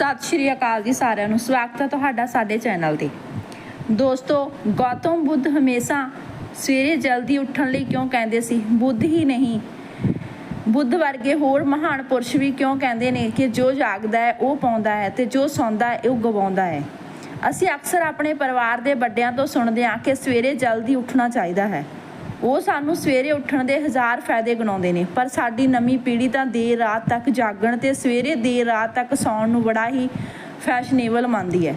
ਸਤਿ ਸ਼੍ਰੀ ਅਕਾਲ ਜੀ ਸਾਰਿਆਂ ਨੂੰ। ਸਵਾਗਤ ਹੈ ਤੁਹਾਡਾ ਸਾਡੇ ਚੈਨਲ ਤੇ। ਦੋਸਤੋ, ਗੌਤਮ ਬੁੱਧ ਹਮੇਸ਼ਾ ਸਵੇਰੇ ਜਲਦੀ ਉੱਠਣ ਲਈ ਕਿਉਂ ਕਹਿੰਦੇ ਸੀ? ਬੁੱਧ ਹੀ ਨਹੀਂ। ਬੁੱਧ ਵਰਗੇ ਹੋਰ ਮਹਾਨ ਪੁਰਸ਼ ਵੀ ਕਿਉਂ ਕਹਿੰਦੇ ਨੇ ਕਿ ਜੋ ਜਾਗਦਾ ਹੈ, ਉਹ ਪਾਉਂਦਾ ਹੈ ਤੇ ਜੋ ਸੌਂਦਾ ਹੈ, ਉਹ ਗਵਾਉਂਦਾ ਹੈ? ਅਸੀਂ ਅਕਸਰ ਆਪਣੇ ਪਰਿਵਾਰ ਦੇ ਵੱਡਿਆਂ ਤੋਂ ਸੁਣਦੇ ਹਾਂ ਕਿ ਸਵੇਰੇ ਜਲਦੀ ਉੱਠਣਾ ਚਾਹੀਦਾ ਹੈ। ਉਹ ਸਾਨੂੰ ਸਵੇਰੇ ਉੱਠਣ ਦੇ ਹਜ਼ਾਰ ਫਾਇਦੇ ਗਿਣਾਉਂਦੇ ਨੇ, ਪਰ ਸਾਡੀ ਨਵੀਂ ਪੀੜ੍ਹੀ ਤਾਂ ਦੇਰ ਰਾਤ ਤੱਕ ਜਾਗਣ ਤੇ ਸਵੇਰੇ ਦੇਰ ਰਾਤ ਤੱਕ ਸੌਣ ਨੂੰ ਬੜਾ ਹੀ ਫੈਸ਼ਨੇਬਲ ਮੰਨਦੀ ਹੈ।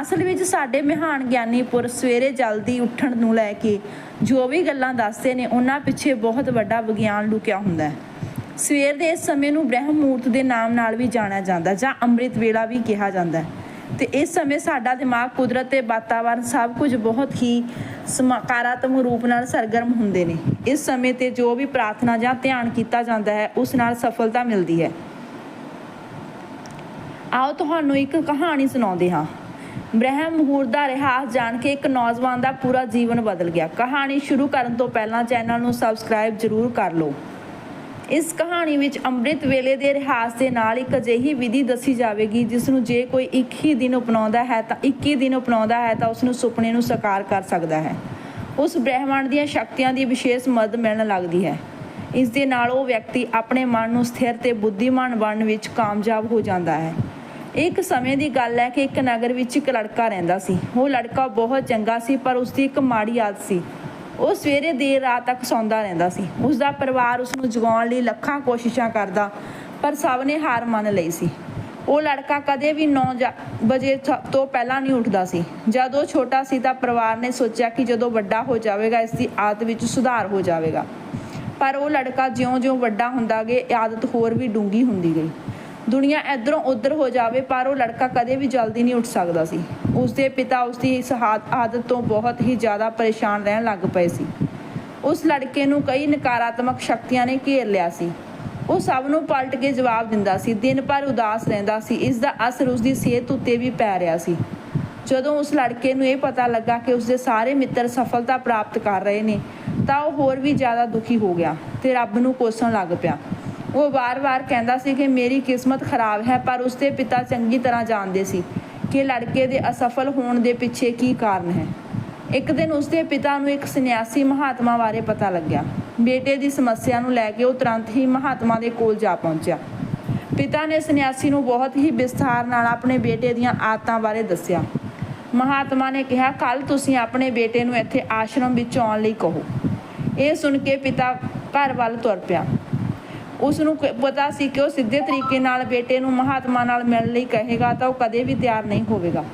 ਅਸਲ ਵਿੱਚ ਸਾਡੇ ਮਹਾਨ ਗਿਆਨੀ ਪੁਰਸ਼ ਸਵੇਰੇ ਜਲਦੀ ਉੱਠਣ ਨੂੰ ਲੈ ਕੇ ਜੋ ਵੀ ਗੱਲਾਂ ਦੱਸਦੇ ਨੇ, ਉਹਨਾਂ ਪਿੱਛੇ ਬਹੁਤ ਵੱਡਾ ਵਿਗਿਆਨ ਲੁਕਿਆ ਹੁੰਦਾ ਹੈ। ਸਵੇਰ ਦੇ ਇਸ ਸਮੇਂ ਨੂੰ ਬ੍ਰਹਮ ਮੂਰਤ ਦੇ ਨਾਮ ਨਾਲ ਵੀ ਜਾਣਿਆ ਜਾਂਦਾ, ਜਾਂ ਅੰਮ੍ਰਿਤ ਵੇਲਾ ਵੀ ਕਿਹਾ ਜਾਂਦਾ ਹੈ। ਤੇ ਇਸ ਸਮੇਂ ਸਾਡਾ ਦਿਮਾਗ, ਕੁਦਰਤ ਤੇ ਵਾਤਾਵਰਣ ਸਭ ਕੁਝ ਬਹੁਤ ਹੀ ਸਕਾਰਾਤਮਕ ਰੂਪ ਨਾਲ ਸਰਗਰਮ ਹੁੰਦੇ ਨੇ। ਇਸ ਸਮੇਂ ਤੇ ਜੋ ਵੀ ਪ੍ਰਾਰਥਨਾ ਜਾਂ ਧਿਆਨ ਕੀਤਾ ਜਾਂਦਾ ਹੈ, ਉਸ ਨਾਲ ਸਫਲਤਾ ਮਿਲਦੀ ਹੈ। ਆਓ ਤੁਹਾਨੂੰ ਇੱਕ ਕਹਾਣੀ ਸੁਣਾਉਂਦੇ ਹਾਂ। ਬ੍ਰਹਮ ਮੁਹੂਰਤ ਦਾ ਰਿਹਾਸ ਜਾਣ ਕੇ ਇੱਕ ਨੌਜਵਾਨ ਦਾ ਪੂਰਾ ਜੀਵਨ ਬਦਲ ਗਿਆ। ਕਹਾਣੀ ਸ਼ੁਰੂ ਕਰਨ ਤੋਂ ਪਹਿਲਾਂ ਚੈਨਲ ਨੂੰ ਸਬਸਕ੍ਰਾਈਬ ਜ਼ਰੂਰ ਕਰ ਲਓ। ਇਸ ਕਹਾਣੀ ਵਿੱਚ ਅੰਮ੍ਰਿਤ ਵੇਲੇ ਦੇ ਰਿਹਾਸ ਦੇ ਨਾਲ ਇੱਕ ਅਜਿਹੀ ਵਿਧੀ ਦੱਸੀ ਜਾਵੇਗੀ, ਜਿਸ ਨੂੰ ਜੇ ਕੋਈ ਇੱਕ ਹੀ ਦਿਨ ਅਪਣਾਉਂਦਾ ਹੈ ਤਾਂ 21 ਦਿਨ ਅਪਣਾਉਂਦਾ ਹੈ ਤਾਂ ਉਸ ਨੂੰ ਸੁਪਨੇ ਨੂੰ ਸਾਕਾਰ ਕਰ ਸਕਦਾ ਹੈ। ਉਸ ਬ੍ਰਹਿਮੰਡ ਦੀਆਂ ਸ਼ਕਤੀਆਂ ਦੀ ਵਿਸ਼ੇਸ਼ ਮਦਦ ਮਿਲਣ ਲੱਗਦੀ ਹੈ। ਇਸ ਦੇ ਨਾਲ ਉਹ ਵਿਅਕਤੀ ਆਪਣੇ ਮਨ ਨੂੰ ਸਥਿਰ ਤੇ ਬੁੱਧੀਮਾਨ ਬਣਨ ਵਿੱਚ ਕਾਮਯਾਬ ਹੋ ਜਾਂਦਾ ਹੈ। ਇੱਕ ਸਮੇਂ ਦੀ ਗੱਲ ਹੈ ਕਿ ਇੱਕ ਨਗਰ ਵਿੱਚ ਇੱਕ ਲੜਕਾ ਰਹਿੰਦਾ ਸੀ। ਉਹ ਲੜਕਾ ਬਹੁਤ ਚੰਗਾ ਸੀ, ਪਰ ਉਸ ਦੀ ਇੱਕ ਮਾੜੀ ਆਦਤ ਸੀ। ਉਹ ਸਵੇਰੇ ਦੇਰ ਰਾਤ ਤੱਕ ਸੌਂਦਾ ਰਹਿੰਦਾ ਸੀ। ਉਸ ਦਾ ਪਰਿਵਾਰ ਉਸ ਨੂੰ ਜਗਾਉਣ ਲਈ ਲੱਖਾਂ ਕੋਸ਼ਿਸ਼ਾਂ ਕਰਦਾ, ਪਰ ਸਭ ਨੇ ਹਾਰ ਮੰਨ ਲਈ ਸੀ। ਉਹ ਲੜਕਾ ਕਦੇ ਵੀ 9 ਵਜੇ ਤੋਂ ਪਹਿਲਾਂ ਨਹੀਂ ਉੱਠਦਾ ਸੀ। ਜਦ ਉਹ ਛੋਟਾ ਸੀ ਤਾਂ ਪਰਿਵਾਰ ਨੇ ਸੋਚਿਆ ਕਿ ਜਦੋਂ ਵੱਡਾ ਹੋ ਜਾਵੇਗਾ, ਇਸ ਦੀ ਆਦਤ ਵਿੱਚ ਸੁਧਾਰ ਹੋ ਜਾਵੇਗਾ। ਪਰ ਉਹ ਲੜਕਾ ਜਿਉਂ-ਜਿਉਂ ਵੱਡਾ ਹੁੰਦਾ ਗਿਆ ਆਦਤ ਹੋਰ ਵੀ ਡੂੰਗੀ ਹੁੰਦੀ ਗਈ। ਦੁਨੀਆ ਇਧਰੋਂ ਉਧਰ ਹੋ ਜਾਵੇ, ਪਰ ਉਹ ਲੜਕਾ ਕਦੇ ਵੀ ਜਲਦੀ ਨਹੀਂ ਉੱਠ ਸਕਦਾ ਸੀ। ਉਸ ਦੇ ਪਿਤਾ ਉਸ ਦੀ ਇਸ ਹਾ- ਆਦਤ ਤੋਂ ਬਹੁਤ ਹੀ ਜ਼ਿਆਦਾ ਪਰੇਸ਼ਾਨ ਰਹਿਣ ਲੱਗ ਪਏ ਸੀ। ਉਸ ਲੜਕੇ ਨੂੰ ਕਈ ਨਕਾਰਾਤਮਕ ਸ਼ਕਤੀਆਂ ਨੇ ਘੇਰ ਲਿਆ ਸੀ। ਉਹ ਸਭ ਨੂੰ ਪਲਟ ਕੇ ਜਵਾਬ ਦਿੰਦਾ ਸੀ, ਦਿਨ ਭਰ ਉਦਾਸ ਰਹਿੰਦਾ ਸੀ ਇਸ ਦਾ ਅਸਰ ਉਸ ਦੀ ਸਿਹਤ ਉੱਤੇ ਵੀ ਪੈ ਰਿਹਾ ਸੀ। ਜਦੋਂ ਉਸ ਲੜਕੇ ਨੂੰ ਇਹ ਪਤਾ ਲੱਗਾ ਕਿ ਉਸ ਦੇ ਸਾਰੇ ਮਿੱਤਰ ਸਫਲਤਾ ਪ੍ਰਾਪਤ ਕਰ ਰਹੇ ਨੇ, ਤਾਂ ਉਹ ਹੋਰ ਵੀ ਜ਼ਿਆਦਾ ਦੁਖੀ ਹੋ ਗਿਆ ਤੇ ਰੱਬ ਨੂੰ ਕੋਸਣ ਲੱਗ ਪਿਆ। ਉਹ ਵਾਰ-ਵਾਰ ਕਹਿੰਦਾ ਸੀ ਕਿ ਮੇਰੀ ਕਿਸਮਤ ਖਰਾਬ ਹੈ, ਪਰ ਉਸਦੇ ਪਿਤਾ ਚੰਗੀ ਤਰ੍ਹਾਂ ਜਾਣਦੇ ਸੀ ਕਿ ਲੜਕੇ ਦੇ ਅਸਫਲ ਹੋਣ ਦੇ ਪਿੱਛੇ ਕੀ ਕਾਰਨ ਹੈ। ਇੱਕ ਦਿਨ ਉਸਦੇ ਪਿਤਾ ਨੂੰ ਇੱਕ ਸੰਨਿਆਸੀ ਮਹਾਤਮਾ ਬਾਰੇ ਪਤਾ ਲੱਗਿਆ। ਬੇਟੇ ਦੀ ਸਮੱਸਿਆ ਨੂੰ ਲੈ ਕੇ ਉਹ ਤੁਰੰਤ ਹੀ ਮਹਾਤਮਾ ਦੇ ਕੋਲ ਜਾ ਪਹੁੰਚਿਆ। ਪਿਤਾ ਨੇ ਸੰਨਿਆਸੀ ਨੂੰ ਬਹੁਤ ਹੀ ਵਿਸਥਾਰ ਨਾਲ ਆਪਣੇ ਬੇਟੇ ਦੀਆਂ ਆਦਤਾਂ ਬਾਰੇ ਦੱਸਿਆ। ਮਹਾਤਮਾ ਨੇ ਕਿਹਾ ਕੱਲ ਤੁਸੀਂ ਆਪਣੇ ਬੇਟੇ ਨੂੰ ਇੱਥੇ ਆਸ਼ਰਮ ਵਿੱਚ ਆਉਣ ਲਈ ਕਹੋ। ਇਹ ਸੁਣ ਕੇ ਪਿਤਾ ਘਰ ਵੱਲ ਤੁਰ ਪਿਆ। ਉਸ ਨੂੰ ਪਤਾ ਸੀ ਕਿ ਉਹ ਸਿੱਧੇ ਤਰੀਕੇ ਨਾਲ ਬੇਟੇ ਨੂੰ ਮਹਾਤਮਾ ਨਾਲ ਮਿਲਣ ਲਈ ਕਹੇਗਾ ਤਾਂ ਉਹ ਕਦੇ ਵੀ ਤਿਆਰ ਨਹੀਂ ਹੋਵੇਗਾ।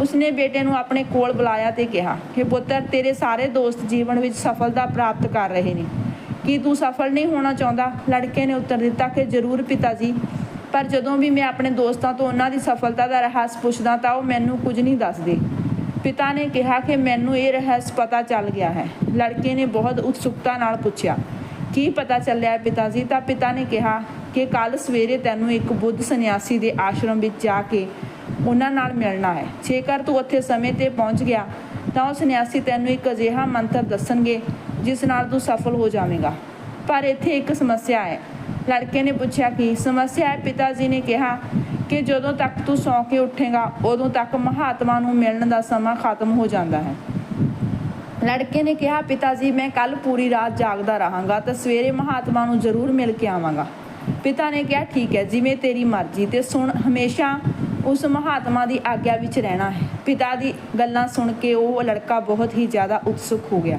ਉਸਨੇ ਬੇਟੇ ਨੂੰ ਆਪਣੇ ਕੋਲ ਬੁਲਾਇਆ ਤੇ ਕਿਹਾ ਕਿ, ਪੁੱਤਰ, ਤੇਰੇ ਸਾਰੇ ਦੋਸਤ ਜੀਵਨ ਵਿੱਚ ਸਫਲਤਾ ਪ੍ਰਾਪਤ ਕਰ ਰਹੇ ਨੇ। ਕੀ ਤੂੰ ਸਫਲ ਨਹੀਂ ਹੋਣਾ ਚਾਹੁੰਦਾ? ਲੜਕੇ ਨੇ ਉੱਤਰ ਦਿੱਤਾ ਕਿ, ਜ਼ਰੂਰ ਪਿਤਾ ਜੀ ਪਰ ਜਦੋਂ ਵੀ ਮੈਂ ਆਪਣੇ ਦੋਸਤਾਂ ਤੋਂ ਉਹਨਾਂ ਦੀ ਸਫਲਤਾ ਦਾ ਰਹੱਸ ਪੁੱਛਦਾ ਤਾਂ ਉਹ ਮੈਨੂੰ ਕੁਝ ਨਹੀਂ ਦੱਸਦੇ। ਪਿਤਾ ਨੇ ਕਿਹਾ ਕਿ, ਮੈਨੂੰ ਇਹ ਰਹੱਸ ਪਤਾ ਚੱਲ ਗਿਆ ਹੈ। ਲੜਕੇ ਨੇ ਬਹੁਤ ਉਤਸੁਕਤਾ ਨਾਲ ਪੁੱਛਿਆ। ਕੀ ਪਤਾ ਚੱਲਿਆ ਹੈ ਪਿਤਾ ਜੀ? ਤਾਂ ਪਿਤਾ ਨੇ ਕਿਹਾ ਕਿ ਕੱਲ ਸਵੇਰੇ ਤੈਨੂੰ ਇੱਕ ਬੁੱਧ ਸੰਨਿਆਸੀ ਦੇ ਆਸ਼ਰਮ ਵਿੱਚ ਜਾ ਕੇ ਉਹਨਾਂ ਨਾਲ ਮਿਲਣਾ ਹੈ। ਜੇਕਰ ਤੂੰ ਉੱਥੇ ਸਮੇਂ ਤੇ ਪਹੁੰਚ ਗਿਆ, ਤਾਂ ਉਹ ਸੰਨਿਆਸੀ ਤੈਨੂੰ ਇੱਕ ਅਜਿਹਾ ਮੰਤਰ ਦੱਸਣਗੇ, ਜਿਸ ਨਾਲ ਤੂੰ ਸਫਲ ਹੋ ਜਾਵੇਂਗਾ। ਪਰ ਇੱਥੇ ਇੱਕ ਸਮੱਸਿਆ ਹੈ। ਲੜਕੇ ਨੇ ਪੁੱਛਿਆ ਕਿ ਸਮੱਸਿਆ ਹੈ? ਪਿਤਾ ਜੀ ਨੇ ਕਿਹਾ ਕਿ ਜਦੋਂ ਤੱਕ ਤੂੰ ਸੌਂ ਕੇ ਉੱਠੇਗਾ, ਉਦੋਂ ਤੱਕ ਮਹਾਤਮਾ ਨੂੰ ਮਿਲਣ ਦਾ ਸਮਾਂ ਖਤਮ ਹੋ ਜਾਂਦਾ ਹੈ। ਲੜਕੇ ਨੇ ਕਿਹਾ, ਪਿਤਾ ਜੀ, ਮੈਂ ਕੱਲ ਪੂਰੀ ਰਾਤ ਜਾਗਦਾ ਰਹਾਂਗਾ ਤਾਂ ਸਵੇਰੇ ਮਹਾਤਮਾ ਨੂੰ ਜ਼ਰੂਰ ਮਿਲ ਕੇ ਆਵਾਂਗਾ। ਪਿਤਾ ਨੇ ਕਿਹਾ, ਠੀਕ ਹੈ, ਜਿਵੇਂ ਤੇਰੀ ਮਰਜ਼ੀ ਤੇ ਸੁਣ, ਹਮੇਸ਼ਾ ਉਸ ਮਹਾਤਮਾ ਦੀ ਆਗਿਆ ਵਿੱਚ ਰਹਿਣਾ ਹੈ। ਪਿਤਾ ਦੀ ਗੱਲਾਂ ਸੁਣ ਕੇ ਉਹ ਲੜਕਾ ਬਹੁਤ ਹੀ ਜ਼ਿਆਦਾ ਉਤਸੁਕ ਹੋ ਗਿਆ।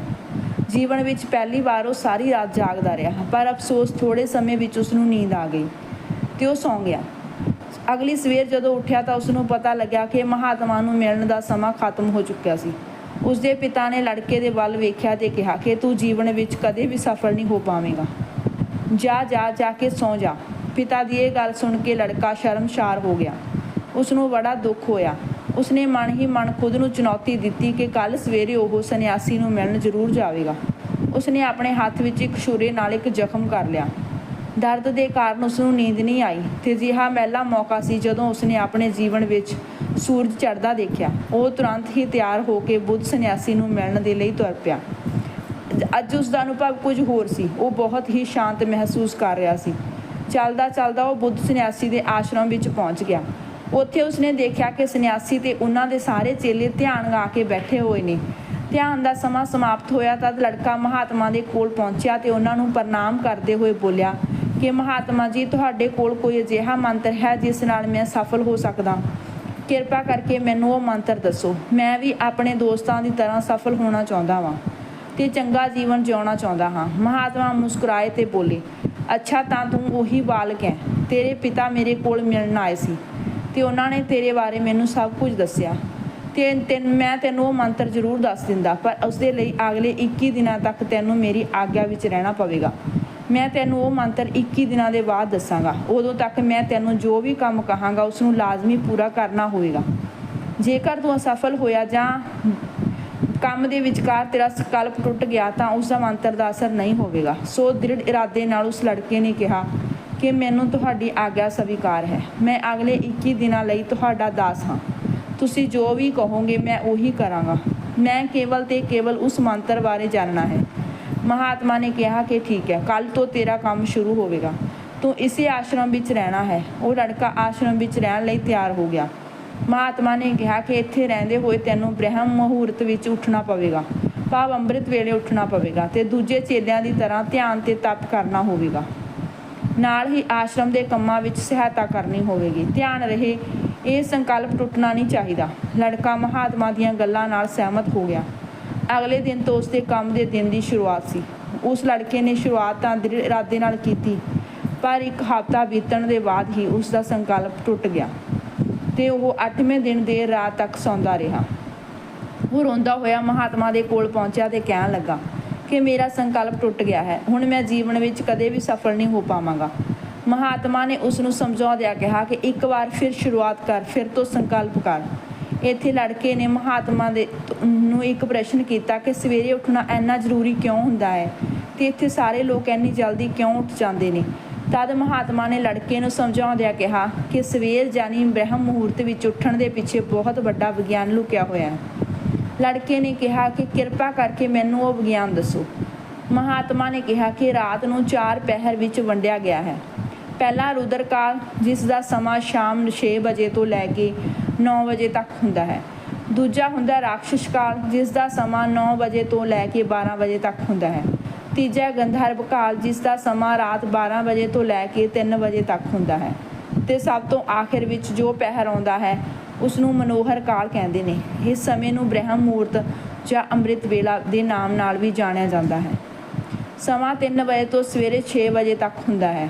ਜੀਵਨ ਵਿੱਚ ਪਹਿਲੀ ਵਾਰ ਉਹ ਸਾਰੀ ਰਾਤ ਜਾਗਦਾ ਰਿਹਾ, ਪਰ ਅਫਸੋਸ ਥੋੜੇ ਸਮੇਂ ਵਿੱਚ ਉਸ ਨੂੰ ਨੀਂਦ ਆ ਗਈ ਤੇ ਉਹ ਸੌਂ ਗਿਆ। ਅਗਲੀ ਸਵੇਰ ਜਦੋਂ ਉੱਠਿਆ ਤਾਂ ਉਸ ਨੂੰ ਪਤਾ ਲੱਗਿਆ ਕਿ ਮਹਾਤਮਾ ਨੂੰ ਮਿਲਣ ਦਾ ਸਮਾਂ ਖਤਮ ਹੋ ਚੁੱਕਿਆ ਸੀ। ਉਸ ਦੇ ਪਿਤਾ ਨੇ ਲੜਕੇ ਦੇ ਵੱਲ ਵੇਖਿਆ ਤੇ ਕਿਹਾ ਕਿ ਤੂੰ ਜੀਵਨ ਵਿੱਚ ਕਦੇ ਵੀ ਸਫਲ ਨਹੀਂ ਹੋ ਪਾਵੇਂਗਾ। ਜਾ ਜਾ ਜਾ ਕੇ ਸੌਂ ਜਾ। ਪਿਤਾ ਦੀ ਇਹ ਗੱਲ ਸੁਣ ਕੇ ਲੜਕਾ ਸ਼ਰਮਸ਼ਾਰ ਹੋ ਗਿਆ। ਉਸ ਨੂੰ ਬੜਾ ਦੁੱਖ ਹੋਇਆ। ਉਸਨੇ ਮਨ ਹੀ ਮਨ ਖੁਦ ਨੂੰ ਚੁਣੌਤੀ ਦਿੱਤੀ ਕਿ ਕੱਲ ਸਵੇਰੇ ਉਹ ਸੰਨਿਆਸੀ ਨੂੰ ਮਿਲਣ ਜ਼ਰੂਰ ਜਾਵੇਗਾ। ਉਸਨੇ ਆਪਣੇ ਹੱਥ ਵਿੱਚ ਇੱਕ ਛੁਰੇ ਨਾਲ ਇੱਕ ਜ਼ਖਮ ਕਰ ਲਿਆ। ਦਰਦ ਦੇ ਕਾਰਨ ਉਸ ਨੂੰ ਨੀਂਦ ਨਹੀਂ ਆਈ ਤੇ ਅਜਿਹਾ ਮਹਿਲਾ ਮੌਕਾ ਸੀ ਜਦੋਂ ਉਸਨੇ ਆਪਣੇ ਜੀਵਨ ਵਿੱਚ ਸੂਰਜ ਚੜ੍ਹਦਾ ਦੇਖਿਆ। ਉਹ ਤੁਰੰਤ ਹੀ ਤਿਆਰ ਹੋ ਕੇ ਬੁੱਧ ਸੰਨਿਆਸੀ ਨੂੰ ਮਿਲਣ ਦੇ ਲਈ ਤੁਰ ਪਿਆ। ਅੱਜ ਉਸ ਦਾ ਅਨੁਭਵ ਕੁਝ ਹੋਰ ਸੀ। ਉਹ ਬਹੁਤ ਹੀ ਸ਼ਾਂਤ ਮਹਿਸੂਸ ਕਰ ਰਿਹਾ ਸੀ। ਚੱਲਦਾ ਚੱਲਦਾ ਉਹ ਬੁੱਧ ਸੰਨਿਆਸੀ ਦੇ ਆਸ਼ਰਮ ਵਿੱਚ ਪਹੁੰਚ ਗਿਆ। ਉੱਥੇ ਉਸਨੇ ਦੇਖਿਆ ਕਿ ਸੰਨਿਆਸੀ ਤੇ ਉਹਨਾਂ ਦੇ ਸਾਰੇ ਚੇਲੇ ਧਿਆਨ ਗਾ ਕੇ ਬੈਠੇ ਹੋਏ ਨੇ। ਧਿਆਨ ਦਾ ਸਮਾਂ ਸਮਾਪਤ ਹੋਇਆ ਤਦ ਲੜਕਾ ਮਹਾਤਮਾ ਦੇ ਕੋਲ ਪਹੁੰਚਿਆ ਤੇ ਉਹਨਾਂ ਨੂੰ ਪ੍ਰਣਾਮ ਕਰਦੇ ਹੋਏ ਬੋਲਿਆ ਕਿ ਮਹਾਤਮਾ ਜੀ, ਤੁਹਾਡੇ ਕੋਲ ਕੋਈ ਅਜਿਹਾ ਮੰਤਰ ਹੈ ਜਿਸ ਨਾਲ ਮੈਂ ਸਫਲ ਹੋ ਸਕਦਾ? ਕਿਰਪਾ ਕਰਕੇ ਮੈਨੂੰ ਉਹ ਮੰਤਰ ਦੱਸੋ। ਮੈਂ ਵੀ ਆਪਣੇ ਦੋਸਤਾਂ ਦੀ ਤਰ੍ਹਾਂ ਸਫਲ ਹੋਣਾ ਚਾਹੁੰਦਾ ਹਾਂ ਤੇ ਚੰਗਾ ਜੀਵਨ ਜਿਉਣਾ ਚਾਹੁੰਦਾ ਹਾਂ। ਮਹਾਤਮਾ ਮੁਸਕਰਾਏ ਤੇ ਬੋਲੇ, ਅੱਛਾ ਤਾਂ ਤੂੰ ਉਹੀ ਬਾਲਕ ਹੈ। ਤੇਰੇ ਪਿਤਾ ਮੇਰੇ ਕੋਲ ਮਿਲਣ ਆਏ ਸੀ ਤੇ ਉਹਨਾਂ ਨੇ ਤੇਰੇ ਬਾਰੇ ਮੈਨੂੰ ਸਭ ਕੁਝ ਦੱਸਿਆ। ਤੇ ਤੈਨ, ਮੈਂ ਤੈਨੂੰ ਉਹ ਮੰਤਰ ਜ਼ਰੂਰ ਦੱਸ ਦਿੰਦਾ, ਪਰ ਉਸ ਦੇ ਲਈ ਅਗਲੇ 21 ਦਿਨਾਂ ਤੱਕ ਤੈਨੂੰ ਮੇਰੀ ਆਗਿਆ ਵਿੱਚ ਰਹਿਣਾ ਪਵੇਗਾ। ਮੈਂ ਤੈਨੂੰ ਉਹ ਮੰਤਰ 21 ਦਿਨਾਂ ਦੇ ਬਾਅਦ ਦੱਸਾਂਗਾ। ਉਦੋਂ ਤੱਕ ਮੈਂ ਤੈਨੂੰ ਜੋ ਵੀ ਕੰਮ ਕਹਾਂਗਾ ਉਸ ਨੂੰ ਲਾਜ਼ਮੀ ਪੂਰਾ ਕਰਨਾ ਹੋਵੇਗਾ ਜੇਕਰ ਤੂੰ ਅਸਫਲ ਹੋਇਆ ਜਾਂ ਕੰਮ ਦੇ ਵਿਚਕਾਰ ਤੇਰਾ ਸੰਕਲਪ ਟੁੱਟ ਗਿਆ ਤਾਂ ਉਸ ਦਾ ਮੰਤਰ ਦਾ ਅਸਰ ਨਹੀਂ ਹੋਵੇਗਾ। ਸੋ ਦ੍ਰਿੜ ਇਰਾਦੇ ਨਾਲ ਉਸ ਲੜਕੇ ਨੇ ਕਿਹਾ ਕਿ ਮੈਨੂੰ ਤੁਹਾਡੀ ਆਗਿਆ ਸਵੀਕਾਰ ਹੈ। ਮੈਂ ਅਗਲੇ 21 ਦਿਨਾਂ ਲਈ ਤੁਹਾਡਾ ਦਾਸ ਹਾਂ। ਤੁਸੀਂ ਜੋ ਵੀ ਕਹੋਗੇ ਮੈਂ ਉਹੀ ਕਰਾਂਗਾ। ਮੈਂ ਕੇਵਲ ਤੇ ਕੇਵਲ ਉਸ ਮੰਤਰ ਬਾਰੇ ਜਾਣਨਾ ਹੈ। ਮਹਾਤਮਾ ਨੇ ਕਿਹਾ ਕਿ ਠੀਕ ਹੈ ਕੱਲ ਤੋਂ ਤੇਰਾ ਕੰਮ ਸ਼ੁਰੂ ਹੋਵੇਗਾ। ਤੂੰ ਇਸੇ ਆਸ਼ਰਮ ਵਿੱਚ ਰਹਿਣਾ ਹੈ। ਉਹ ਲੜਕਾ ਆਸ਼ਰਮ ਵਿੱਚ ਰਹਿਣ ਲਈ ਤਿਆਰ ਹੋ ਗਿਆ। ਮਹਾਤਮਾ ਨੇ ਕਿਹਾ ਕਿ ਇੱਥੇ ਰਹਿੰਦੇ ਹੋਏ ਤੈਨੂੰ ਬ੍ਰਹਮ ਮੁਹੂਰਤ ਵਿੱਚ ਉੱਠਣਾ ਪਵੇਗਾ। ਭਾਵ ਅੰਮ੍ਰਿਤ ਵੇਲੇ ਉੱਠਣਾ ਪਵੇਗਾ ਤੇ ਦੂਜੇ ਚੇਲਿਆਂ ਦੀ ਤਰ੍ਹਾਂ ਧਿਆਨ ਤੇ ਤਪ ਕਰਨਾ ਹੋਵੇਗਾ। ਨਾਲ ਹੀ ਆਸ਼ਰਮ ਦੇ ਕੰਮਾਂ ਵਿੱਚ ਸਹਾਇਤਾ ਕਰਨੀ ਹੋਵੇਗੀ। ਧਿਆਨ ਰਹੇ, ਇਹ ਸੰਕਲਪ ਟੁੱਟਣਾ ਨਹੀਂ ਚਾਹੀਦਾ। ਲੜਕਾ ਮਹਾਤਮਾ ਦੀਆਂ ਗੱਲਾਂ ਨਾਲ ਸਹਿਮਤ ਹੋ ਗਿਆ। ਅਗਲੇ ਦਿਨ ਤੋਂ ਉਸਦੇ ਕੰਮ ਦੇ ਦਿਨ ਦੀ ਸ਼ੁਰੂਆਤ ਸੀ। ਉਸ ਲੜਕੇ ਨੇ ਸ਼ੁਰੂਆਤ ਤਾਂ ਦ੍ਰਿੜ ਇਰਾਦੇ ਨਾਲ ਕੀਤੀ, ਪਰ ਇੱਕ ਹਫ਼ਤਾ ਬੀਤਣ ਦੇ ਬਾਅਦ ਹੀ ਉਸ ਦਾ ਸੰਕਲਪ ਟੁੱਟ ਗਿਆ ਤੇ ਉਹ 8ਵੇਂ ਦਿਨ ਦੇ ਰਾਤ ਤੱਕ ਸੌਂਦਾ ਰਿਹਾ। ਉਹ ਰੋਂਦਾ ਹੋਇਆ ਮਹਾਤਮਾ ਦੇ ਕੋਲ ਪਹੁੰਚਿਆ ਤੇ ਕਹਿਣ ਲੱਗਾ ਕਿ ਮੇਰਾ ਸੰਕਲਪ ਟੁੱਟ ਗਿਆ ਹੈ, ਹੁਣ ਮੈਂ ਜੀਵਨ ਵਿੱਚ ਕਦੇ ਵੀ ਸਫਲ ਨਹੀਂ ਹੋ ਪਾਵਾਂਗਾ। ਮਹਾਤਮਾ ਨੇ ਉਸ ਨੂੰ ਸਮਝਾਉਂਦਿਆਂ ਕਿਹਾ ਕਿ ਇੱਕ ਵਾਰ ਫਿਰ ਸ਼ੁਰੂਆਤ ਕਰ, ਫਿਰ ਤੋਂ ਸੰਕਲਪ ਕਰ। ਇੱਥੇ ਲੜਕੇ ਨੇ ਮਹਾਤਮਾ ਦੇ ਨੂੰ ਇੱਕ ਪ੍ਰਸ਼ਨ ਕੀਤਾ ਕਿ ਸਵੇਰੇ ਉੱਠਣਾ ਇੰਨਾ ਜ਼ਰੂਰੀ ਕਿਉਂ ਹੁੰਦਾ ਹੈ? ਤੇ ਇੱਥੇ ਸਾਰੇ ਲੋਕ ਇੰਨੀ ਜਲਦੀ ਕਿਉਂ ਉੱਠ ਜਾਂਦੇ ਨੇ? ਤਦ ਮਹਾਤਮਾ ਨੇ ਲੜਕੇ ਨੂੰ ਸਮਝਾਉਂਦਿਆਂ ਕਿਹਾ ਕਿ ਸਵੇਰ ਜਾਨੀ ਬ੍ਰਹਮ ਮੁਹੂਰਤ ਵਿੱਚ ਉੱਠਣ ਦੇ ਪਿੱਛੇ ਬਹੁਤ ਵੱਡਾ ਵਿਗਿਆਨ ਲੁਕਿਆ ਹੋਇਆ ਹੈ। ਲੜਕੇ ਨੇ ਕਿਹਾ ਕਿ ਕਿਰਪਾ ਕਰਕੇ ਮੈਨੂੰ ਉਹ ਵਿਗਿਆਨ ਦੱਸੋ। ਮਹਾਤਮਾ ਨੇ ਕਿਹਾ ਕਿ ਰਾਤ ਨੂੰ ਚਾਰ ਪਹਿਰ ਵਿੱਚ ਵੰਡਿਆ ਗਿਆ ਹੈ। ਪਹਿਲਾ ਰੁਦਰ ਕਾਲ ਜਿਸ ਦਾ ਸਮਾਂ ਸ਼ਾਮ 6 ਵਜੇ ਤੋਂ ਲੈ ਕੇ 9 ਵਜੇ ਤੱਕ ਹੁੰਦਾ ਹੈ। ਦੂਜਾ ਹੁੰਦਾ ਰਾਖਸ਼ ਕਾਲ, ਜਿਸ ਦਾ ਸਮਾਂ 9 ਵਜੇ ਤੋਂ ਲੈ ਕੇ 12 ਵਜੇ ਤੱਕ ਹੁੰਦਾ ਹੈ। ਤੀਜਾ ਗੰਧਰਵ ਕਾਲ, ਜਿਸ ਦਾ ਸਮਾਂ ਰਾਤ 12 ਵਜੇ ਤੋਂ ਲੈ ਕੇ 3 ਵਜੇ ਤੱਕ ਹੁੰਦਾ ਹੈ। ਤੇ ਸਭ ਤੋਂ ਆਖਿਰ ਵਿੱਚ ਜੋ ਪਹਿਰ ਆਉਂਦਾ ਹੈ ਉਸ ਨੂੰ ਮਨੋਹਰ ਕਾਲ ਕਹਿੰਦੇ ਨੇ। ਇਸ ਸਮੇਂ ਨੂੰ ਬ੍ਰਹਮ ਮੂਰਤ ਜਾਂ ਅੰਮ੍ਰਿਤ ਵੇਲਾ ਦੇ ਨਾਮ ਨਾਲ ਵੀ ਜਾਣਿਆ ਜਾਂਦਾ ਹੈ। ਸਮਾਂ 3 ਵਜੇ ਤੋਂ ਸਵੇਰੇ 6 ਵਜੇ ਤੱਕ ਹੁੰਦਾ ਹੈ।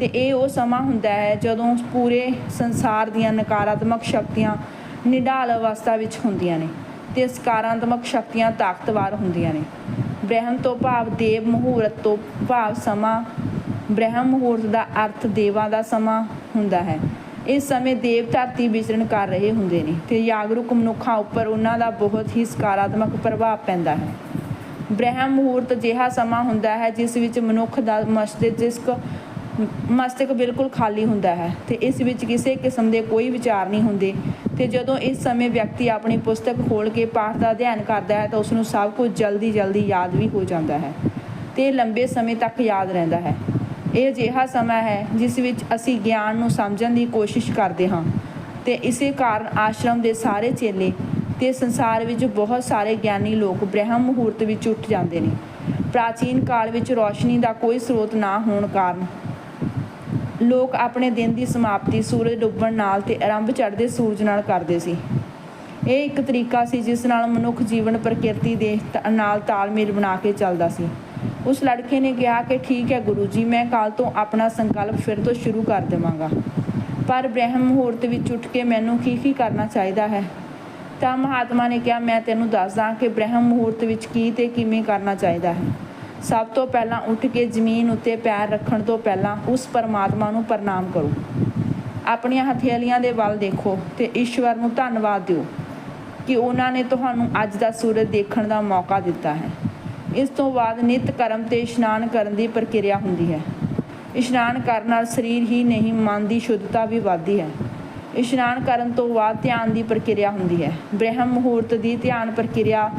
ਤੇ ਇਹ ਉਹ ਸਮਾਂ ਹੁੰਦਾ ਹੈ ਜਦੋਂ ਪੂਰੇ ਸੰਸਾਰ ਦੀਆਂ ਨਕਾਰਾਤਮਕ ਸ਼ਕਤੀਆਂ ਨਿਡਾਲ ਅਵਸਥਾ ਵਿੱਚ ਹੁੰਦੀਆਂ ਨੇ ਤੇ ਸਕਾਰਾਤਮਕ ਸ਼ਕਤੀਆਂ ਤਾਕਤਵਰ ਹੁੰਦੀਆਂ ਨੇ। ਬ੍ਰਹਮ ਤੋਂ ਭਾਵ ਦੇਵ ਮਹੂਰਤ ਤੋਂ ਭਾਵ ਸਮਾਂ, ਬ੍ਰਹਮ ਮਹੂਰਤ ਦਾ ਅਰਥ ਦੇਵਾਂ ਦਾ ਸਮਾਂ ਹੁੰਦਾ ਹੈ। ਇਸ ਸਮੇਂ ਦੇਵ ਧਰਤੀ ਵਿਚਰਨ ਕਰ ਰਹੇ ਹੁੰਦੇ ਨੇ ਤੇ ਜਾਗਰੂਕ ਮਨੁੱਖਾਂ ਉੱਪਰ ਉਹਨਾਂ ਦਾ ਬਹੁਤ ਹੀ ਸਕਾਰਾਤਮਕ ਪ੍ਰਭਾਵ ਪੈਂਦਾ ਹੈ। ਬ੍ਰਹਮ ਮਹੂਰਤ ਜਿਹਾ ਸਮਾਂ ਹੁੰਦਾ ਹੈ ਜਿਸ ਵਿੱਚ ਮਨੁੱਖ ਦਾ ਮਸਤਿਸ਼ਕ ਮਸਤਕ ਬਿਲਕੁਲ ਖਾਲੀ ਹੁੰਦਾ ਹੈ ਤੇ ਇਸ ਵਿੱਚ ਕਿਸੇ ਕਿਸਮ ਦੇ ਕੋਈ ਵਿਚਾਰ ਨਹੀਂ ਹੁੰਦੇ ਤੇ ਜਦੋਂ ਇਸ ਸਮੇਂ ਵਿਅਕਤੀ ਆਪਣੀ ਪੁਸਤਕ ਖੋਲ ਕੇ ਪਾਠ ਦਾ ਅਧਿਐਨ ਕਰਦਾ ਹੈ ਤਾਂ ਉਸ ਨੂੰ ਸਭ ਕੁਝ ਜਲਦੀ ਜਲਦੀ ਯਾਦ ਵੀ ਹੋ ਜਾਂਦਾ ਹੈ ਤੇ ਲੰਬੇ ਸਮੇਂ ਤੱਕ ਯਾਦ ਰਹਿੰਦਾ ਹੈ। ਇਹ ਅਜਿਹਾ ਸਮਾਂ ਹੈ ਜਿਸ ਵਿੱਚ ਅਸੀਂ ਗਿਆਨ ਨੂੰ ਸਮਝਣ ਦੀ ਕੋਸ਼ਿਸ਼ ਕਰਦੇ ਹਾਂ ਤੇ ਇਸੇ ਕਾਰਨ ਆਸ਼ਰਮ ਦੇ ਸਾਰੇ ਚੇਲੇ ਤੇ ਸੰਸਾਰ ਵਿੱਚ ਬਹੁਤ ਸਾਰੇ ਗਿਆਨੀ ਲੋਕ ਬ੍ਰਹਮ ਮੁਹੂਰਤ ਵਿੱਚ ਉੱਠ ਜਾਂਦੇ ਨੇ। ਪ੍ਰਾਚੀਨ ਕਾਲ ਵਿੱਚ ਰੋਸ਼ਨੀ ਦਾ ਕੋਈ ਸਰੋਤ ਨਾ ਹੋਣ ਕਾਰਨ ਲੋਕ ਆਪਣੇ ਦਿਨ ਦੀ ਸਮਾਪਤੀ ਸੂਰਜ ਡੁੱਬਣ ਨਾਲ ਤੇ ਆਰੰਭ ਚੜ੍ਹਦੇ ਸੂਰਜ ਨਾਲ ਕਰਦੇ ਸੀ। ਇਹ ਇੱਕ ਤਰੀਕਾ ਸੀ ਜਿਸ ਨਾਲ ਮਨੁੱਖ ਜੀਵਨ, ਪ੍ਰਕਿਰਤੀ ਦੇ ਤ- ਨਾਲ ਤਾਲਮੇਲ ਬਣਾ ਕੇ ਚੱਲਦਾ ਸੀ। ਉਸ ਲੜਕੇ ਨੇ ਕਿਹਾ ਕਿ ਠੀਕ ਹੈ ਗੁਰੂ ਜੀ, ਮੈਂ ਕੱਲ ਤੋਂ ਆਪਣਾ ਸੰਕਲਪ ਫਿਰ ਤੋਂ ਸ਼ੁਰੂ ਕਰ ਦੇਵਾਂਗਾ। ਪਰ ਬ੍ਰਹਮ ਮੁਹੂਰਤ ਵਿੱਚ ਉੱਠ ਕੇ ਮੈਨੂੰ ਕੀ ਕੀ ਕਰਨਾ ਚਾਹੀਦਾ ਹੈ? ਤਾਂ ਮਹਾਤਮਾ ਨੇ ਕਿਹਾ, ਮੈਂ ਤੈਨੂੰ ਦੱਸਦਾ ਕਿ ਬ੍ਰਹਮ ਮੁਹੂਰਤ ਵਿੱਚ ਕੀ ਤੇ ਕਿਵੇਂ ਕਰਨਾ ਚਾਹੀਦਾ ਹੈ? ਸਭ ਤੋਂ ਪਹਿਲਾਂ ਉੱਠ ਕੇ ਜ਼ਮੀਨ ਉੱਤੇ ਪੈਰ ਰੱਖਣ ਤੋਂ ਪਹਿਲਾਂ ਉਸ ਪਰਮਾਤਮਾ ਨੂੰ ਪ੍ਰਣਾਮ ਕਰੋ। ਆਪਣੀਆਂ ਹਥੇਲੀਆਂ ਦੇ ਵੱਲ ਦੇਖੋ ਤੇ ਈਸ਼ਵਰ ਨੂੰ ਧੰਨਵਾਦ ਦਿਓ ਕਿ ਉਹਨਾਂ ਨੇ ਤੁਹਾਨੂੰ ਅੱਜ ਦਾ ਸੂਰਜ ਦੇਖਣ ਦਾ ਮੌਕਾ ਦਿੱਤਾ ਹੈ। ਇਸ ਤੋਂ ਬਾਅਦ ਨਿਤ ਕਰਮ ਤੇ ਇਸ਼ਨਾਨ ਕਰਨ ਦੀ ਪ੍ਰਕਿਰਿਆ ਹੁੰਦੀ ਹੈ। ਇਸ਼ਨਾਨ ਕਰਨ ਨਾਲ ਸਰੀਰ ਹੀ ਨਹੀਂ, ਮਨ ਦੀ ਸ਼ੁੱਧਤਾ ਵੀ ਵੱਧਦੀ ਹੈ। ਇਸ਼ਨਾਨ ਕਰਨ ਤੋਂ ਬਾਅਦ ਧਿਆਨ ਦੀ ਪ੍ਰਕਿਰਿਆ ਹੁੰਦੀ ਹੈ। ਬ੍ਰਹਮ ਮੁਹੂਰਤ ਦੀ ਧਿਆਨ ਪ੍ਰਕਿਰਿਆ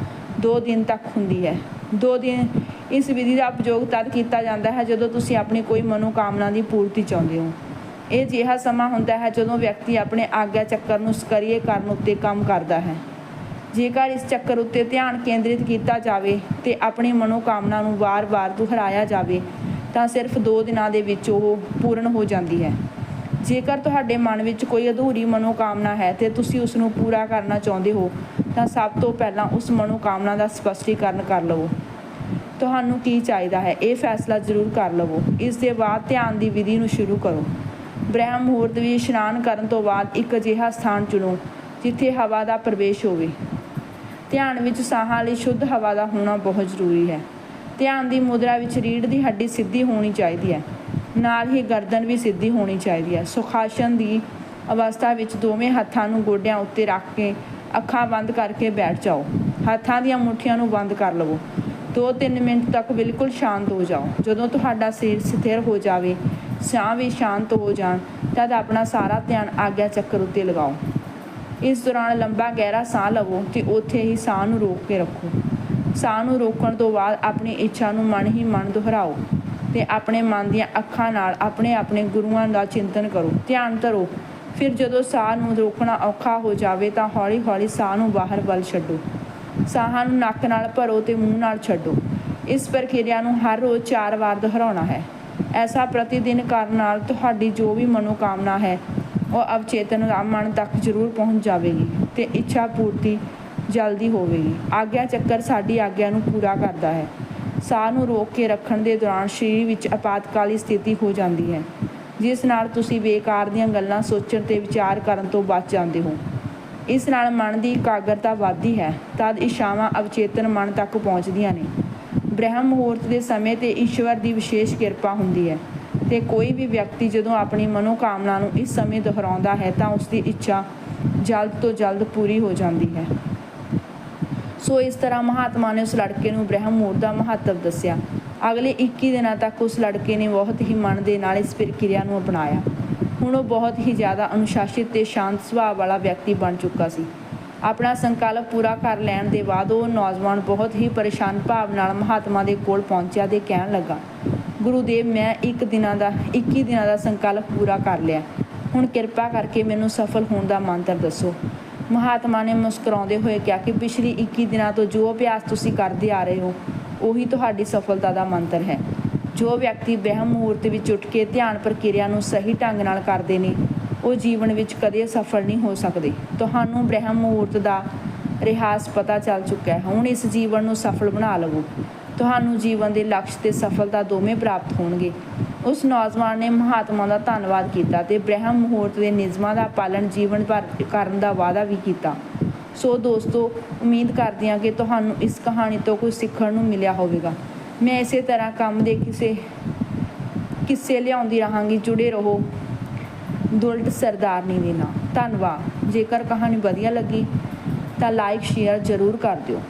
2 ਦਿਨ ਤੱਕ ਹੁੰਦੀ ਹੈ। 2 ਦਿਨ ਇਸ ਵਿਧੀ ਦਾ ਉਪਯੋਗ ਤਦ ਕੀਤਾ ਜਾਂਦਾ ਹੈ ਜਦੋਂ ਤੁਸੀਂ ਆਪਣੀ ਕੋਈ ਮਨੋਕਾਮਨਾ ਦੀ ਪੂਰਤੀ ਚਾਹੁੰਦੇ ਹੋ। ਇਹ ਅਜਿਹਾ ਸਮਾਂ ਹੁੰਦਾ ਹੈ ਜਦੋਂ ਵਿਅਕਤੀ ਆਪਣੇ ਆਗਿਆ ਚੱਕਰ ਨੂੰ ਸਕਰੀਏ ਕਰਨ ਉੱਤੇ ਕੰਮ ਕਰਦਾ ਹੈ। ਜੇਕਰ ਇਸ ਚੱਕਰ ਉੱਤੇ ਧਿਆਨ ਕੇਂਦਰਿਤ ਕੀਤਾ ਜਾਵੇ ਤੇ ਆਪਣੀ ਮਨੋਕਾਮਨਾ ਨੂੰ ਵਾਰ-ਵਾਰ ਦੁਹਰਾਇਆ ਜਾਵੇ, ਤਾਂ ਸਿਰਫ 2 ਦਿਨਾਂ ਦੇ ਵਿੱਚ ਉਹ ਪੂਰਨ ਹੋ ਜਾਂਦੀ ਹੈ। ਜੇਕਰ ਤੁਹਾਡੇ ਮਨ ਵਿੱਚ ਕੋਈ ਅਧੂਰੀ ਮਨੋਕਾਮਨਾ ਹੈ ਤੇ ਤੁਸੀਂ ਉਸ ਨੂੰ ਪੂਰਾ ਕਰਨਾ ਚਾਹੁੰਦੇ ਹੋ, ਤਾਂ ਸਭ ਤੋਂ ਪਹਿਲਾਂ ਉਸ ਮਨੋਕਾਮਨਾ ਦਾ ਸਪਸ਼ਟੀਕਰਨ ਕਰ ਲਵੋ। ਤੁਹਾਨੂੰ ਕੀ ਚਾਹੀਦਾ ਹੈ? ਇਹ ਫੈਸਲਾ ਜ਼ਰੂਰ ਕਰ ਲਵੋ। ਇਸ ਦੇ ਬਾਅਦ ਧਿਆਨ ਦੀ ਵਿਧੀ ਨੂੰ ਸ਼ੁਰੂ ਕਰੋ। ਬ੍ਰਹਮ ਮੁਹੂਰਤ ਵੀ ਇਸ਼ਨਾਨ ਕਰਨ ਤੋਂ ਬਾਅਦ ਇੱਕ ਅਜਿਹਾ ਸਥਾਨ ਚੁਣੋ, ਜਿੱਥੇ ਹਵਾ ਦਾ ਪ੍ਰਵੇਸ਼ ਹੋਵੇ। ਧਿਆਨ ਵਿੱਚ ਸਾਹਾਂ ਲਈ ਸ਼ੁੱਧ ਹਵਾ ਦਾ ਹੋਣਾ ਬਹੁਤ ਜ਼ਰੂਰੀ ਹੈ। ਧਿਆਨ ਦੀ ਮੁਦਰਾ ਵਿੱਚ ਰੀੜ ਦੀ ਹੱਡੀ ਸਿੱਧੀ ਹੋਣੀ ਚਾਹੀਦੀ ਹੈ। ਨਾਲ ਹੀ ਗਰਦਨ ਵੀ ਸਿੱਧੀ ਹੋਣੀ ਚਾਹੀਦੀ ਹੈ। ਸੁਖਾਸਨ ਦੀ ਅਵਸਥਾ ਵਿੱਚ ਦੋਵੇਂ ਹੱਥਾਂ ਨੂੰ ਗੋਡਿਆਂ ਉੱਤੇ ਰੱਖ ਕੇ ਅੱਖਾਂ ਬੰਦ ਕਰਕੇ ਬੈਠ ਜਾਓ। ਹੱਥਾਂ ਦੀਆਂ ਮੁੱਠੀਆਂ ਨੂੰ ਬੰਦ ਕਰ ਲਵੋ। 2-3 ਮਿੰਟ ਤੱਕ ਬਿਲਕੁਲ ਸ਼ਾਂਤ ਹੋ ਜਾਓ। ਜਦੋਂ ਤੁਹਾਡਾ ਸਰੀਰ ਸਥਿਰ ਹੋ ਜਾਵੇ ਸਾਹ ਵੀ ਸ਼ਾਂਤ ਹੋ ਜਾਣ, ਤਦ ਆਪਣਾ ਸਾਰਾ ਧਿਆਨ ਆਗਿਆ ਚੱਕਰ ਉੱਤੇ ਲਗਾਓ। ਇਸ ਦੌਰਾਨ ਲੰਬਾ ਗਹਿਰਾ ਸਾਹ ਲਵੋ ਤੇ ਉੱਥੇ ਹੀ ਸਾਹ ਨੂੰ ਰੋਕ ਕੇ ਰੱਖੋ। ਸਾਹ ਨੂੰ ਰੋਕਣ ਤੋਂ ਬਾਅਦ ਆਪਣੀ ਇੱਛਾ ਨੂੰ ਮਨ ਹੀ ਮਨ ਦੁਹਰਾਓ ਤੇ ਆਪਣੇ ਮਨ ਦੀਆਂ ਅੱਖਾਂ ਨਾਲ ਆਪਣੇ ਆਪਣੇ ਗੁਰੂਆਂ ਦਾ ਚਿੰਤਨ ਕਰੋ। ਧਿਆਨ ਧਰੋ। ਫਿਰ ਜਦੋਂ ਸਾਹ ਨੂੰ ਰੋਕਣਾ ਔਖਾ ਹੋ ਜਾਵੇ ਤਾਂ ਹੌਲੀ-ਹੌਲੀ ਸਾਹ ਨੂੰ ਬਾਹਰ ਵੱਲ ਛੱਡੋ। ਸਾਹਾਂ ਨੂੰ ਨੱਕ ਨਾਲ ਭਰੋ ਤੇ ਮੂੰਹ ਨਾਲ ਛੱਡੋ। ਇਸ ਪ੍ਰਕਿਰਿਆ ਨੂੰ ਹਰ ਰੋਜ਼ 4 ਵਾਰ ਦੁਹਰਾਉਣਾ ਹੈ। ਐਸਾ ਪ੍ਰਤੀ ਦਿਨ ਕਰਨ ਨਾਲ ਤੁਹਾਡੀ ਜੋ ਵੀ ਮਨੋਕਾਮਨਾ ਹੈ, ਉਹ ਅਵਚੇਤਨ ਮਨ ਤੱਕ ਜ਼ਰੂਰ ਪਹੁੰਚ ਜਾਵੇਗੀ ਤੇ ਇੱਛਾ ਪੂਰਤੀ ਜਲਦੀ ਹੋਵੇਗੀ। ਆਗਿਆ ਚੱਕਰ ਸਾਡੀ ਆਗਿਆ ਨੂੰ ਪੂਰਾ ਕਰਦਾ ਹੈ। ਸਾਹ ਨੂੰ ਰੋਕ ਕੇ ਰੱਖਣ ਦੇ ਦੌਰਾਨ ਸਰੀਰ ਵਿੱਚ ਆਪਾਤਕਾਲੀ ਸਥਿਤੀ ਹੋ ਜਾਂਦੀ ਹੈ, ਜਿਸ ਨਾਲ ਤੁਸੀਂ ਬੇਕਾਰ ਦੀਆਂ ਗੱਲਾਂ ਸੋਚਣ ਤੇ ਵਿਚਾਰ ਕਰਨ ਤੋਂ ਬਚ ਜਾਂਦੇ ਹੋ। ਇਸ ਨਾਲ ਮਨ ਦੀ ਇਕਾਗਰਤਾ ਵੱਧਦੀ ਹੈ। ਤਦ ਇਸ਼ਾਵਾਂ ਅਵਚੇਤਨ ਮਨ ਤੱਕ ਪਹੁੰਚਦੀਆਂ ਨੇ। ਬ੍ਰਹਮ ਮੁਹੂਰਤ ਦੇ ਸਮੇਂ ਤੇ ਈਸ਼ਵਰ ਦੀ ਵਿਸ਼ੇਸ਼ ਕਿਰਪਾ ਹੁੰਦੀ ਹੈ। ਤੇ ਕੋਈ ਵੀ ਵਿਅਕਤੀ ਜਦੋਂ ਆਪਣੀ ਮਨੋਕਾਮਨਾ ਨੂੰ ਇਸ ਸਮੇਂ ਦੁਹਰਾਉਂਦਾ ਹੈ ਤਾਂ ਉਸ ਦੀ ਇੱਛਾ ਜਲਦ ਤੋਂ ਜਲਦ ਪੂਰੀ ਹੋ ਜਾਂਦੀ ਹੈ। ਸੋ ਇਸ ਤਰ੍ਹਾਂ ਮਹਾਤਮਾ ਨੇ ਉਸ ਲੜਕੇ ਨੂੰ ਬ੍ਰਹਮ ਮੁਹੂਰਤ ਦਾ ਮਹੱਤਵ ਦੱਸਿਆ। ਅਗਲੇ 21 ਦਿਨਾਂ ਤੱਕ ਉਸ ਲੜਕੇ ਨੇ ਬਹੁਤ ਹੀ ਮਨ ਦੇ ਨਾਲ ਇਸ ਪ੍ਰਕਿਰਿਆ ਨੂੰ ਅਪਣਾਇਆ। ਹੁਣ ਉਹ ਬਹੁਤ ਹੀ ਜ਼ਿਆਦਾ ਅਨੁਸ਼ਾਸਿਤ ਤੇ ਸ਼ਾਂਤ ਸੁਭਾਅ ਵਾਲਾ ਵਿਅਕਤੀ ਬਣ ਚੁੱਕਾ ਸੀ। ਆਪਣਾ ਸੰਕਲਪ ਪੂਰਾ ਕਰ ਲੈਣ ਦੇ ਬਾਅਦ ਉਹ ਨੌਜਵਾਨ ਬਹੁਤ ਹੀ ਪਰੇਸ਼ਾਨ ਭਾਵ ਨਾਲ ਮਹਾਤਮਾ ਦੇ ਕੋਲ ਪਹੁੰਚਿਆ ਤੇ ਕਹਿਣ ਲੱਗਾ, ਗੁਰੂਦੇਵ, ਮੈਂ ਇੱਕ ਦਿਨਾਂ ਦਾ 21 ਦਿਨਾਂ ਦਾ ਸੰਕਲਪ ਪੂਰਾ ਕਰ ਲਿਆ। ਹੁਣ ਕਿਰਪਾ ਕਰਕੇ ਮੈਨੂੰ ਸਫਲ ਹੋਣ ਦਾ ਮੰਤਰ ਦੱਸੋ। ਮਹਾਤਮਾ ਨੇ ਮੁਸਕਰਾਉਂਦੇ ਹੋਏ ਕਿਹਾ ਕਿ ਪਿਛਲੀ 21 ਦਿਨਾਂ ਤੋਂ ਜੋ ਅਭਿਆਸ ਤੁਸੀਂ ਕਰਦੇ ਆ ਰਹੇ ਹੋ, ਉਹੀ ਤੁਹਾਡੀ ਸਫਲਤਾ ਦਾ ਮੰਤਰ ਹੈ। ਜੋ ਵਿਅਕਤੀ ਬ੍ਰਹਮ ਮੁਹੂਰਤ ਵਿੱਚ ਉੱਠ ਕੇ ਧਿਆਨ ਪ੍ਰਕਿਰਿਆ ਨੂੰ ਸਹੀ ਢੰਗ ਨਾਲ ਕਰਦੇ ਨੇ, ਉਹ ਜੀਵਨ ਵਿੱਚ ਕਦੇ ਸਫਲ ਨਹੀਂ ਹੋ ਸਕਦੇ। ਤੁਹਾਨੂੰ ਬ੍ਰਹਮ ਮੁਹੂਰਤ ਦਾ ਰਿਹਾਸ ਪਤਾ ਚੱਲ ਚੁੱਕਾ ਹੈ। ਹੁਣ ਇਸ ਜੀਵਨ ਨੂੰ ਸਫਲ ਬਣਾ ਲਵੋ। ਤੁਹਾਨੂੰ ਜੀਵਨ ਦੇ ਲਕਸ਼ ਤੇ ਸਫਲਤਾ ਦੋਵੇਂ ਪ੍ਰਾਪਤ ਹੋਣਗੇ। ਉਸ ਨੌਜਵਾਨ ਨੇ ਮਹਾਤਮਾ ਦਾ ਧੰਨਵਾਦ ਕੀਤਾ ਤੇ ਬ੍ਰਹਮ ਮੁਹੂਰਤ ਦੇ ਨਿਯਮਾਂ ਦਾ ਪਾਲਣ ਜੀਵਨ ਭਰ ਕਰਨ ਦਾ ਵਾਅਦਾ ਵੀ ਕੀਤਾ। ਸੋ ਦੋਸਤੋ, ਉਮੀਦ ਕਰਦੀ ਹਾਂ ਕਿ ਤੁਹਾਨੂੰ ਇਸ ਕਹਾਣੀ ਤੋਂ ਕੁਝ ਸਿੱਖਣ ਨੂੰ ਮਿਲਿਆ ਹੋਵੇਗਾ। ਮੈਂ ਇਸੇ ਤਰ੍ਹਾਂ ਕੰਮ ਦੇ ਕਿਸੇ ਕਿੱਸੇ ਲਿਆਉਂਦੀ ਰਹਾਂਗੀ, ਜੁੜੇ ਰਹੋ। ਦੁਲਟ ਸਰਦਾਰਨੀ ਦੇ ਨਾਲ ਧੰਨਵਾਦ। ਜੇਕਰ ਕਹਾਣੀ ਵਧੀਆ ਲੱਗੀ, ਤਾਂ ਲਾਈਕ ਸ਼ੇਅਰ ਜ਼ਰੂਰ ਕਰ ਦਿਓ।